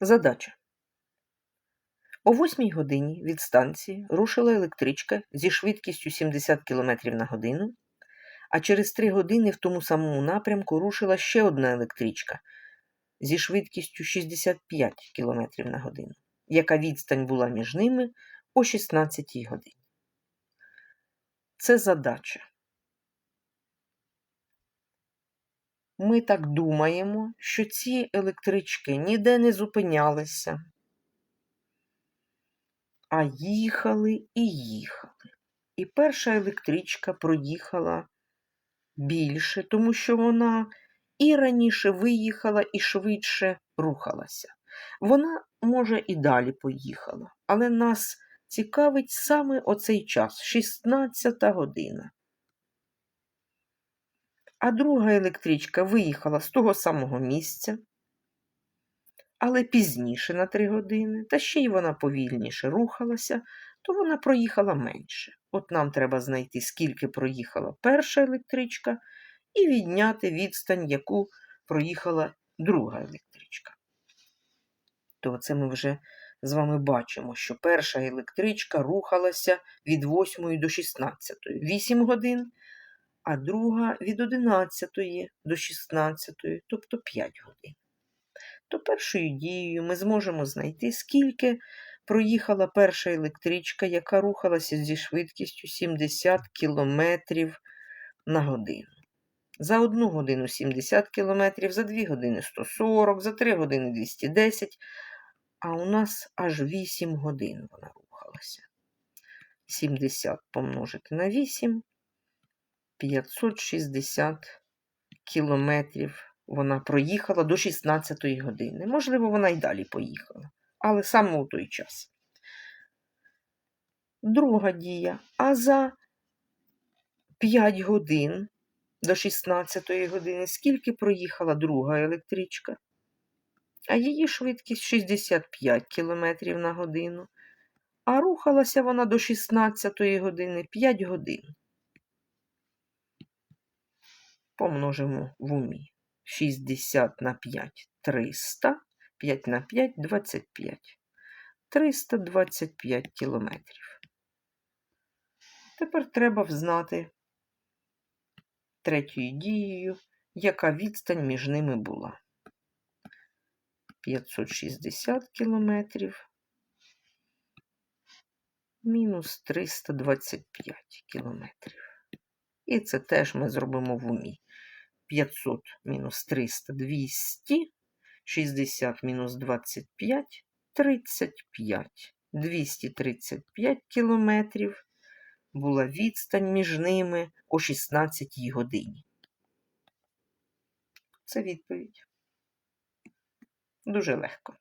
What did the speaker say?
Задача. О 8 годині від станції рушила електричка зі швидкістю 70 км на годину, а через 3 години в тому самому напрямку рушила ще одна електричка зі швидкістю 65 км на годину, яка відстань була між ними о 16 годині. Це задача. Ми так думаємо, що ці електрички ніде не зупинялися, а їхали і їхали. І перша електричка проїхала більше, тому що вона і раніше виїхала, і швидше рухалася. Вона, може, і далі поїхала, але нас цікавить саме оцей час 16 година. А друга електричка виїхала з того самого місця, але пізніше на 3 години, та ще й вона повільніше рухалася, то вона проїхала менше. От нам треба знайти, скільки проїхала перша електричка, і відняти відстань, яку проїхала друга електричка. То це ми вже з вами бачимо, що перша електричка рухалася від 8 до 16, 8 годин, а друга від 11 до 16, тобто 5 годин. То першою дією ми зможемо знайти, скільки проїхала перша електричка, яка рухалася зі швидкістю 70 км на годину. За одну годину 70 км, за 2 години 140, за 3 години 210, а у нас аж 8 годин вона рухалася. 70 помножити на 8 560 кілометрів вона проїхала до 16 години. Можливо, вона й далі поїхала, але саме у той час. Друга дія. А за 5 годин до 16 години скільки проїхала друга електричка? А її швидкість 65 км на годину. А рухалася вона до 16 години 5 годин помножимо в умі. 60 на 5 300, 5 на 5 25. 325 кілометрів. Тепер треба взнати третьою дією, яка відстань між ними була. 560 кілометрів мінус 325 кілометрів. І це теж ми зробимо в умі. 500 мінус 300 200, 60 мінус 25 35. 235 кілометрів була відстань між ними о 16 годині. Це відповідь. Дуже легко.